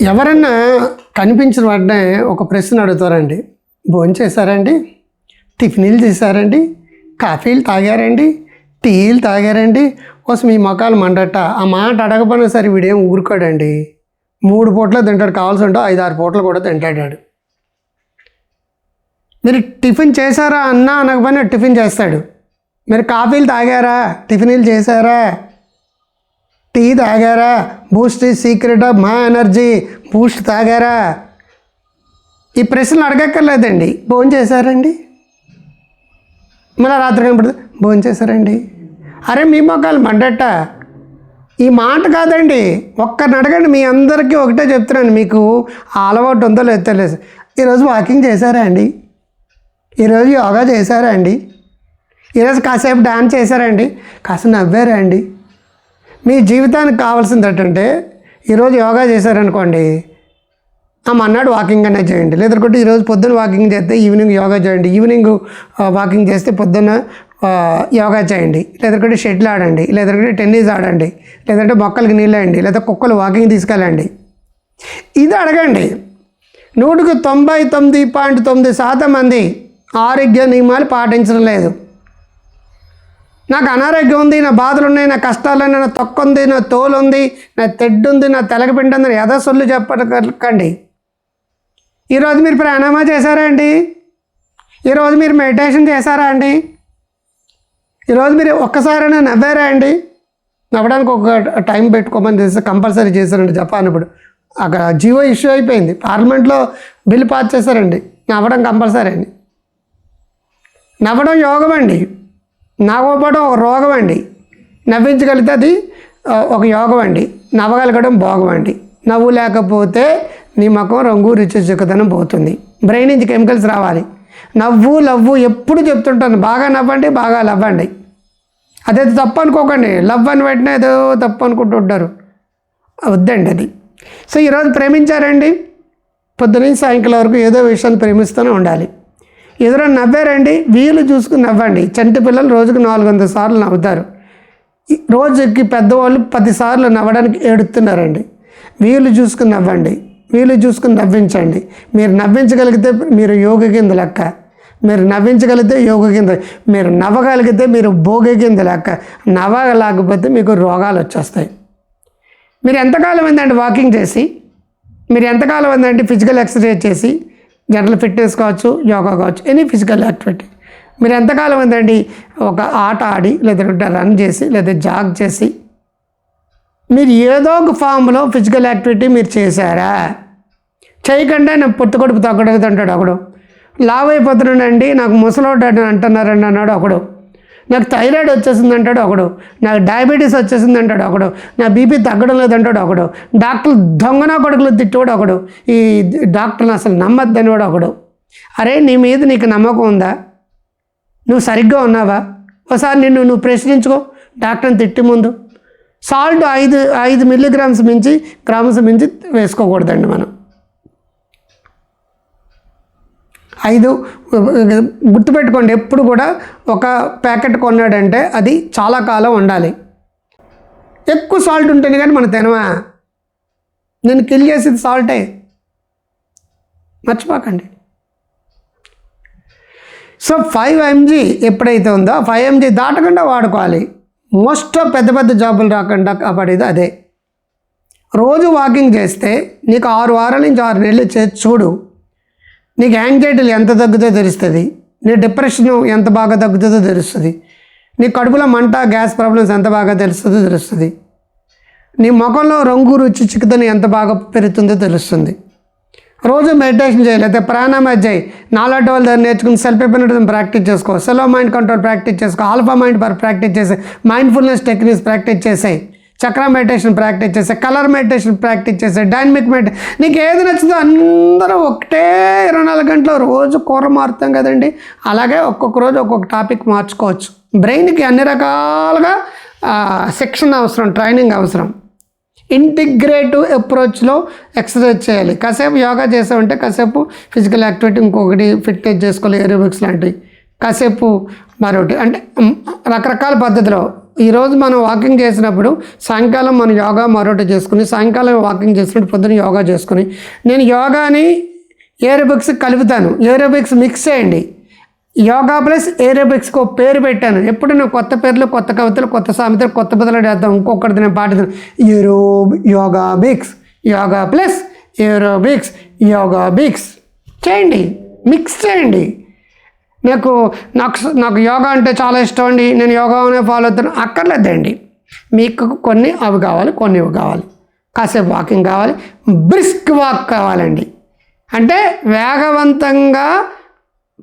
ఎవరన్నా కనిపించిన వెంటనే ఒక ప్రశ్న అడుగుతారండి. భోంచేశారండి టిఫిన్లు చేశారండి? కాఫీలు తాగారండి? టీలు తాగారండి? కోసం మీ మొఖాలు మండట. ఆ మాట అడగపోయినా సరే వీడేం ఊరుకోడండి. మూడు పూటలు తింటాడు. కావాల్సి ఉంటే ఐదు ఆరు పూటలు కూడా తింటాడాడు. మీరు టిఫిన్ చేశారా అన్నా అనకపోయినా టిఫిన్ చేస్తాడు. మీరు కాఫీలు తాగారా? టిఫిన్లు చేశారా? టీ తాగారా? బూస్ట్ సీక్రెట్ ఆఫ్ మా ఎనర్జీ బూస్ట్ తాగారా? ఈ ప్రశ్నలు అడగక్కర్లేదండి. భోజనం చేశారండి? మళ్ళీ రాత్రి కనపడుతుంది భోజనం చేశారండి? అరే మీ మొక్కలు మండట. ఈ మాట కాదండి. ఒక్కరిని అడగండి. మీ అందరికీ ఒకటే చెప్తున్నాను. మీకు అలవాటు ఉందో లేదో తెలియదు. ఈరోజు వాకింగ్ చేశారా అండి? ఈరోజు యోగా చేశారా అండి? ఈరోజు కాసేపు డాన్స్ చేశారండి కాసేపు నవ్వారా అండి? మీ జీవితానికి కావాల్సింది ఏంటంటే ఈరోజు యోగా చేశారనుకోండి ఆ మన్నాడు వాకింగ్ అనేది చేయండి. లేదంటే ఈరోజు పొద్దున్న వాకింగ్ చేస్తే ఈవినింగ్ యోగా చేయండి. ఈవినింగ్ వాకింగ్ చేస్తే పొద్దున్న యోగా చేయండి. లేదంటే షటిల్ ఆడండి. లేదంటే టెన్నిస్ ఆడండి. లేదంటే మొక్కలకి నీళ్ళు లేదా కుక్కలు వాకింగ్ తీసుకెళ్ళండి. ఇది అడగండి. నూటికి తొంభై తొమ్మిది పాయింట్ తొమ్మిది శాతం మంది ఆరోగ్య నియమాలు పాటించడం లేదు. నాకు అనారోగ్యం ఉంది నా బాధలు ఉన్నాయి నా కష్టాలు ఉన్నాయి నా తొక్క ఉంది నా తోలు ఉంది నా తెడ్డు ఉంది నా తెలగపిండి ఉంది యథా సొల్లు చెప్పకండి. ఈరోజు మీరు ప్రాణామా చేశారా అండి? ఈరోజు మీరు మెడిటేషన్ చేశారా అండి? ఈరోజు మీరు ఒక్కసారైనా నవ్వారా అండి? నవ్వడానికి ఒక టైం పెట్టుకోమని తెలిసి కంపల్సరీ చేశారండి జపాన్ ఇప్పుడు. అక్కడ జియో ఇష్యూ అయిపోయింది. పార్లమెంట్లో బిల్ పాస్ చేశారండి. నవ్వడం కంపల్సరీ అండి. నవ్వడం యోగం అండి నవ్వడం ఒక రోగం అండి. నవ్వించగలిగితే అది ఒక యోగం అండి. నవ్వగలగడం భోగం అండి. నవ్వు లేకపోతే నీ ముఖం రంగు రుచి చిక్కుదనం పోతుంది. బ్రెయిన్ నుంచి కెమికల్స్ రావాలి. నవ్వు లవ్వు ఎప్పుడు చెప్తుంటాను. బాగా నవ్వండి బాగా లవ్వండి. అదే తప్పు అనుకోకండి. లవ్ అని వెంటనే ఏదో తప్పు అనుకుంటుంటారు. వద్దండి అది. సో ఈరోజు ప్రేమించారండి. పొద్దున సాయంకాలం వరకు ఏదో విషయాన్ని ప్రేమిస్తూనే ఉండాలి. ఎదురు నవ్వారండి. వీలు చూసుకుని నవ్వండి. చంటి పిల్లలు రోజుకు నాలుగు వందల సార్లు నవ్వుతారు. రోజుకి పెద్దవాళ్ళు పదిసార్లు నవ్వడానికి ఏడుతున్నారండి. వీలు చూసుకుని నవ్వండి. వీలు చూసుకుని నవ్వించండి. మీరు నవ్వించగలిగితే మీరు యోగ కింద లెక్క. మీరు నవ్వించగలిగితే యోగ కింద. మీరు నవ్వగలిగితే మీరు భోగి కింద లెక్క. నవ్వలేకపోతే మీకు రోగాలు వచ్చేస్తాయి. మీరు ఎంతకాలం ఉందండి వాకింగ్ చేసి? మీరు ఎంతకాలం అయిందండి ఫిజికల్ ఎక్సర్సైజ్ చేసి? జనరల్ ఫిట్నెస్ కావచ్చు యోగా కావచ్చు ఎనీ ఫిజికల్ యాక్టివిటీ మీరు ఎంతకాలం ఏంటండి ఒక ఆట ఆడి లేదంటే రన్ చేసి లేదా జాగ్ చేసి? మీరు ఏదో ఒక ఫామ్లో ఫిజికల్ యాక్టివిటీ మీరు చేశారా? చేయకుండా నాకు పొత్తు కడుపు తగ్గడదు అంటాడు ఒకడు. లావ్ అయిపోతున్నాడండి నాకు ముసలోడు అని అంటున్నారండి అన్నాడు ఒకడు. నాకు థైరాయిడ్ వచ్చేసింది అంటాడు ఒకడు. నాకు డయాబెటీస్ వచ్చేసింది అంటాడు ఒకడు. నా బీపీ తగ్గడం లేదంటాడు ఒకడు. డాక్టర్ దొంగన కొడుకులు తిట్టేవాడు ఒకడు. ఈ డాక్టర్ని అసలు నమ్మద్దని వాడు ఒకడు. అరే నీ మీద నీకు నమ్మకం ఉందా? నువ్వు సరిగ్గా ఉన్నావా? ఒకసారి నిన్ను నువ్వు ప్రశ్నించుకో. డాక్టర్ని తిట్టి ముందు. సాల్ట్ ఐదు ఐదు మిల్లీగ్రామ్స్ మించి గ్రామ్స్ మించి వేసుకోకూడదండి మనం. ఐదు గుర్తుపెట్టుకోండి ఎప్పుడు కూడా ఒక ప్యాకెట్ కొన్నాడంటే అది చాలా కాలం ఉండాలి. ఎక్కువ సాల్ట్ ఉంటుంది కానీ మనం తినవా నేను కిల్ చేసేది సాల్టే మర్చిపోకండి. సో ఫైవ్ ఎంజీ ఎప్పుడైతే ఉందో ఫైవ్ ఎంజీ దాటకుండా వాడుకోవాలి. మోస్ట్ పెద్ద పెద్ద జాబులు రాకుండా కాపాడేది అదే. రోజు వాకింగ్ చేస్తే నీకు ఆరు వారాల నుంచి ఆరు నెలలు చేసి చూడు. నీకు యాంగ్జైటీలు ఎంత తగ్గుతో తెలుస్తుంది. నీ డిప్రెషన్ ఎంత బాగా తగ్గుతుందో తెలుస్తుంది. నీ కడుపులో మంట గ్యాస్ ప్రాబ్లమ్స్ ఎంత బాగా తెలుస్తుందో తెలుస్తుంది. నీ ముఖంలో రంగు రుచి చిక్కుతని ఎంత బాగా పెరుగుతుందో తెలుస్తుంది. రోజు మెడిటేషన్ చేయాలి అయితే ప్రాణాయామ చేయి. నాలాంటి వాళ్ళ దగ్గర నేర్చుకుని సెల్ఫ్ ఎపినటిజం ప్రాక్టీస్ చేసుకో. సెలో మైండ్ కంట్రోల్ ప్రాక్టీస్ చేసుకో. ఆల్ఫా మైండ్ పర్ ప్రాక్టీస్ చేసే మైండ్ఫుల్నెస్ టెక్నిక్స్ ప్రాక్టీస్ చేసాయి. చక్ర మెడిటేషన్ ప్రాక్టీస్ చేసే కలర్ మెడిటేషన్ ప్రాక్టీస్ చేసే డైనమిక్ మెడి నీకు ఏది నచ్చిందో అందరూ ఒకటే ఇరవై నాలుగు గంటలు రోజు కూర మారుతాం కదండి. అలాగే ఒక్కొక్క రోజు ఒక్కొక్క టాపిక్ మార్చుకోవచ్చు. బ్రెయిన్కి అన్ని రకాలుగా శిక్షణ అవసరం ట్రైనింగ్ అవసరం. ఇంటిగ్రేటివ్ అప్రోచ్లో ఎక్సర్సైజ్ చేయాలి. కాసేపు యోగా చేసామంటే కాసేపు ఫిజికల్ యాక్టివిటీ ఇంకొకటి ఫిట్నెస్ చేసుకోవాలి ఏరోబిక్స్ లాంటివి. కాసేపు మరొకటి అంటే రకరకాల పద్ధతిలో ఈరోజు మనం వాకింగ్ చేసినప్పుడు సాయంకాలం మనం యోగా మరొకటి చేసుకుని సాయంకాలం వాకింగ్ చేసినప్పుడు పొద్దున యోగా చేసుకుని నేను యోగాని ఏరోబిక్స్ కలుపుతాను ఏరోబిక్స్ మిక్స్ చేయండి. యోగా ప్లస్ ఏరోబిక్స్కి ఒక పేరు పెట్టాను. ఎప్పుడు నేను కొత్త పేర్లు కొత్త కవితలు కొత్త సామెతలు కొత్త బదులు చేద్దాం ఇంకొకటి నేను పాటిస్తాను. Aero yoga bics yoga plus aerobics yoga bics చేయండి మిక్స్ చేయండి. నాకు నాకు నాకు యోగా అంటే చాలా ఇష్టం అండి. నేను యోగానే ఫాలో అవుతాను అక్కర్లేదండి. మీకు కొన్ని అవి కావాలి కొన్ని ఇవి కావాలి. కాసేపు వాకింగ్ కావాలి బ్రిస్క్ వాక్ కావాలండి. అంటే వేగవంతంగా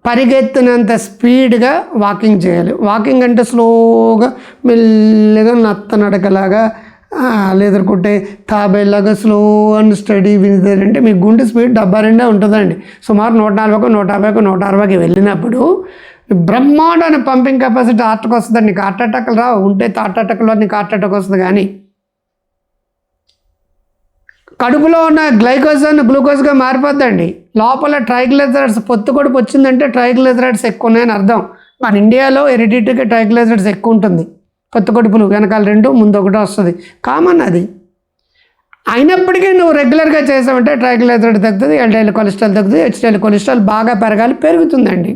పరిగెత్తినంత స్పీడ్గా వాకింగ్ చేయాలి. వాకింగ్ అంటే స్లోగా మెల్లగా నత్త నడకలాగా లేదనుకుంటే తాబేలాగా స్లో అండ్ స్టడీ వినిదారంటే మీ గుండె స్పీడ్ డెబ్బై రెండే ఉంటుందండి. సుమారు నూట నలభైకి నూట యాభైకి నూట అరవైకి వెళ్ళినప్పుడు బ్రహ్మాండమైన పంపింగ్ కెపాసిటీ హార్ట్కి వస్తుందండి. నీకు హార్ట్ అటాక్లు రావు. ఉంటే హార్ట్ అటాక్లో నీకు హార్ట్ అటాక్ వస్తుంది కానీ కడుపులో ఉన్న గ్లైకోజన్ గ్లూకోజ్గా మారిపోద్దండి. లోపల ట్రైగ్లైజరైడ్స్ పొత్తు కొడుపు వచ్చిందంటే ట్రైగ్లైజరైడ్స్ ఎక్కువ ఉన్నాయని అర్థం. మన ఇండియాలో ఎరిడిటీకి ట్రైగ్లైజరైడ్స్ ఎక్కువ ఉంటుంది. కొత్త కొడుపులు వెనకాల రెండు ముందు ఒకటి వస్తుంది. కామన్ అది. అయినప్పటికీ నువ్వు రెగ్యులర్గా చేసావంటే ట్రైగ్లైజరైడ్ తగ్గుతుంది ఎల్డీఎల్ కొలెస్ట్రాల్ తగ్గుతుంది హెచ్డిఎల్ కొలెస్ట్రాల్ బాగా పెరగాలి పెరుగుతుందండి.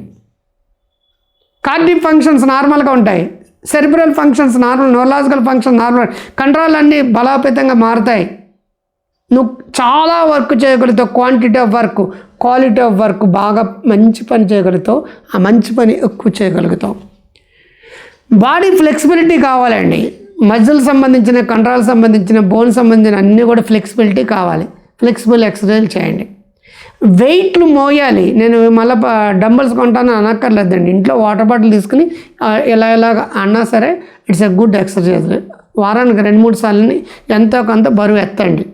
కార్డిక్ ఫంక్షన్స్ నార్మల్గా ఉంటాయి. Cerebral functions normal neurological function normal control అన్నీ బలోపేతంగా మారుతాయి. నువ్వు చాలా work చేయగలుగుతావు quantity of work quality of work బాగా మంచి పని చేయగలుగుతావు ఆ మంచి పని ఎక్కువ చేయగలుగుతావు. బాడీ ఫ్లెక్సిబిలిటీ కావాలండి. మజిల్ సంబంధించిన కంట్రోల్ సంబంధించిన బోన్ సంబంధించిన అన్నీ కూడా ఫ్లెక్సిబిలిటీ కావాలి. ఫ్లెక్సిబుల్ ఎక్సర్సైజ్ చేయండి. వెయిట్లు మోయాలి. నేను మళ్ళీ డంబల్స్ కొంటాను అనక్కర్లేదండి. ఇంట్లో వాటర్ బాటిల్ తీసుకుని ఎలా ఇలా అన్నా సరే ఇట్స్ ఎ గుడ్ ఎక్సర్సైజ్. వారానికి రెండు మూడు సార్లని ఎంతో కొంత బరువు ఎత్తండి.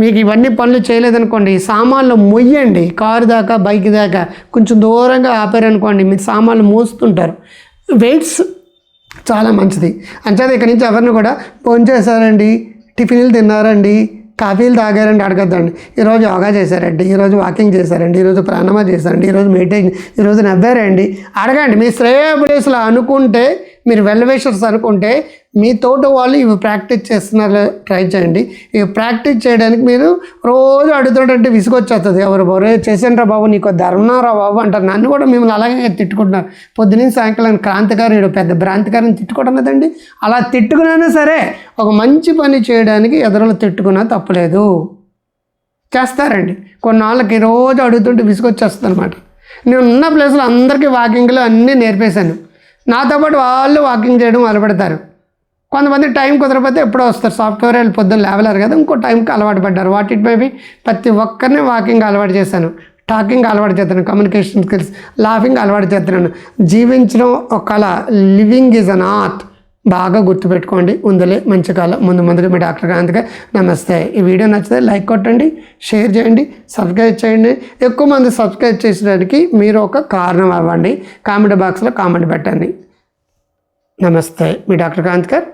మీకు ఇవన్నీ పనులు చేయలేదనుకోండి సామాన్లు మొయ్యండి. కారు దాకా బైక్ దాకా కొంచెం దూరంగా ఆపారనుకోండి మీరు సామాన్లు మోస్తుంటారు. వెయిట్స్ చాలా మంచిది. అంచేది ఇక్కడి నుంచి ఎవరిని కూడా ఫోన్ చేశారండి టిఫిన్లు తిన్నారండి కాఫీలు తాగారండి అడగద్దండి. ఈరోజు యోగా చేశారండి ఈరోజు వాకింగ్ చేశారండి ఈరోజు ప్రాణామా చేశారండి ఈరోజు మెడిటేషన్ ఈరోజు నవ్వారండి. అడగండి. మీ శ్రేయోపదేశంలో అనుకుంటే మీరు వెల్వేషర్స్ అనుకుంటే మీ తోట వాళ్ళు ఇవి ప్రాక్టీస్ చేస్తున్నారు. ట్రై చేయండి. ఇవి ప్రాక్టీస్ చేయడానికి మీరు రోజు అడుగుతుంటే విసుగొచ్చేస్తుంది. ఎవరు బొరే చేసేంట్రా బాబు నీకు ధర్మరా బాబు అంటారు. నన్ను కూడా మిమ్మల్ని అలాగే తిట్టుకుంటున్నారు. పొద్దున్నే సాయంకాలం క్రాంతికారుడు పెద్ద భ్రాంతికారిని తిట్టుకోవడం అలా తిట్టుకున్నా సరే ఒక మంచి పని చేయడానికి ఎదురులు తిట్టుకున్నా తప్పులేదు. చేస్తారండి. కొన్నాళ్ళకి రోజు అడుగుతుంటే విసుగొచ్చేస్తుంది అనమాట నేను ఉన్న ప్లేస్లో అందరికీ వాకింగ్లో అన్నీ నేర్పేశాను. నాతో పాటు వాళ్ళు వాకింగ్ చేయడం మొదలుపెడతారు. కొంతమంది టైం కుదరకపోతే ఎప్పుడో వస్తారు. సాఫ్ట్వేర్ వాళ్ళు పొద్దున్న లేవలేరు కదా ఇంకో టైంకి అలవాటు పడ్డారు. వాట్ ఇట్ మేబీ ప్రతి ఒక్కరిని వాకింగ్ అలవాటు చేశాను. టాకింగ్ అలవాటు చేస్తున్నాను. కమ్యూనికేషన్ స్కిల్స్ లాఫింగ్ అలవాటు చేస్తున్నాను. జీవించడం ఒక కళ. లివింగ్ ఈజ్ అన్ ఆర్ట్ బాగా గుర్తుపెట్టుకోండి. ఉందలే మంచి కాలం. ముందు ముందుగా మీ డాక్టర్ గాంధీగా నమస్తే. ఈ వీడియో నచ్చితే లైక్ కొట్టండి షేర్ చేయండి సబ్స్క్రైబ్ చేయండి. ఎక్కువ మంది సబ్స్క్రైబ్ చేసడానికి మీరు ఒక కారణం అవ్వండి. కామెంట్ బాక్స్లో కామెంట్ పెట్టండి. నమస్తే. మీ డాక్టర్ కాంతికర్